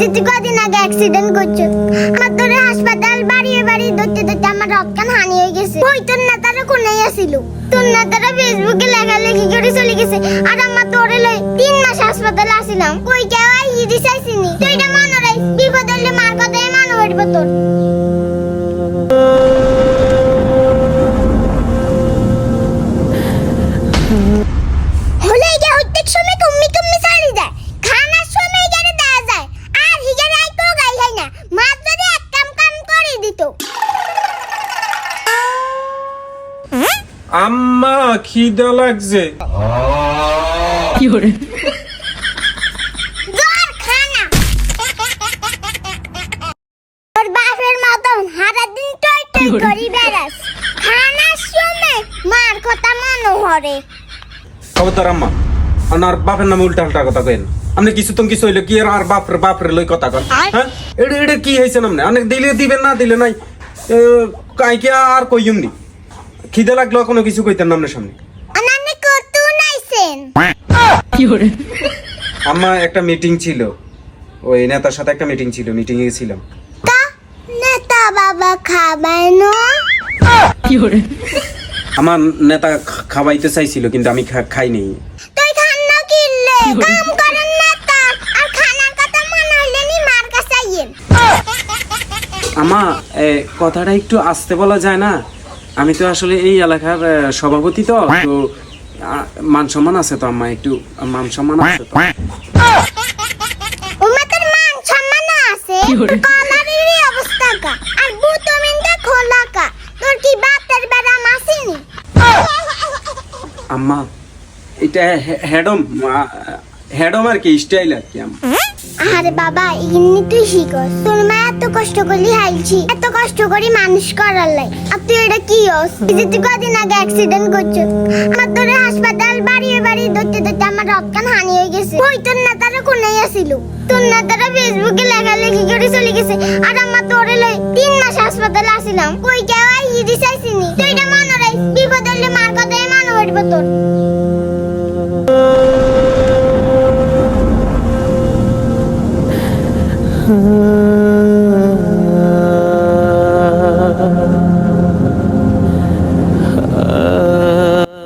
যে তুই কদিন আগে অ্যাক্সিডেন্ট করছ আমার তোরে হাসপাতাল বাড়িয়ে বাড়ি ধরতে ধরতে আমার রক্তান হানি হয়ে গেছে? ওই তোর নেতারা কোনাই আসিল। তোর নেতারা ফেসবুকে লেখালেখি করে চলে গেছে। আর আমার তোরে লই তিন মাস হাসপাতালে আসিলাম। কই কেউ আই হিদি চাইছিনি তুই এটা মনে রাখ বিপদ হলে মার কথাই মানো উঠবে তোর আম্মা খিদা লাগছে। টই করি মনে খবরদার আম্মা বাপের নামে উল্টা উল্টা কথা কেন আপনি কিছু তুমি কিছু হইলে কি আর বাপরে বাপরে লই কথা কন? হ্যাঁ? এটা এটা কি হয়েছে নামনে? অনেক দিলে দিবেন না দিলে নাই। এ, কাইকে আর কইম নি? খিদে লাগল কোনো কিছু কইতেন নামনে সামনে। আনানে কত নাইছেন? আম্মা একটা মিটিং ছিল। ওই নেতার সাথে একটা মিটিং ছিল মিটিং এ গেছিলাম। তা নেতা বাবা খাবানো আমার নেতা খাওয়াইতে চাইছিল কিন্তু আমি খা- খাইনি তুই খান্না কিনলে কাম করেন নেতা। আর খানার কথা মনে হইলে নি মার কাছে আইয়েন। আমা এ, কথাটা একটু আস্তে বলা যায় না? আমি তো আসলে এই এলাকার সভাপতি তো তো মান সম্মান আছে তো আম্মা একটু মান সম্মান আছে তো। উমাতের মান সম্মান আছে কলারের অবস্থা কা আর বুতমিনটা খোলা কা তোর কি বাতের বেড়া মাসিনি আম্মা এটা হেডম হেডম আর কি স্টাইল আর কি আম্মা। আরে বাবা ইগনি তুই শিখস তোর মা এত কষ্ট করলি হাইছি এত কষ্ট করি মানুষ করার লাই। আর তুই এটা কি হস? যে তুই কদিন আগে অ্যাক্সিডেন্ট করছ। আমার তোর হাসপাতাল বাড়িয়ে বাড়ি ধরতে ধরতে আমার রক্তান হানি হয়ে গেছে। ওই তোর নেতারা কোনাই আসিল। তোর নেতারা ফেসবুকে লেখালেখি করে চলে গেছে। আর আমার তোরে লই তিন মাস হাসপাতালে আসিলাম। কই কেউ আই হিদি চাইছিনি তুই এটা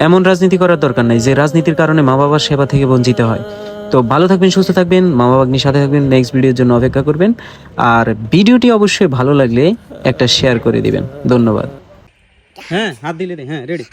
এমন রাজনীতি করার দরকার নাই যে রাজনীতির কারণে মা বাবার সেবা থেকে বঞ্চিত হয়। তো ভালো থাকবেন, সুস্থ থাকবেন, মা বাবার সাথে থাকবেন নেক্সট ভিডিওর জন্য অপেক্ষা করবেন। আর ভিডিওটি অবশ্যই ভালো লাগলে একটা শেয়ার করে দিবেন। ধন্যবাদ। হ্যাঁ হাত দিলে হ্যাঁ রেডি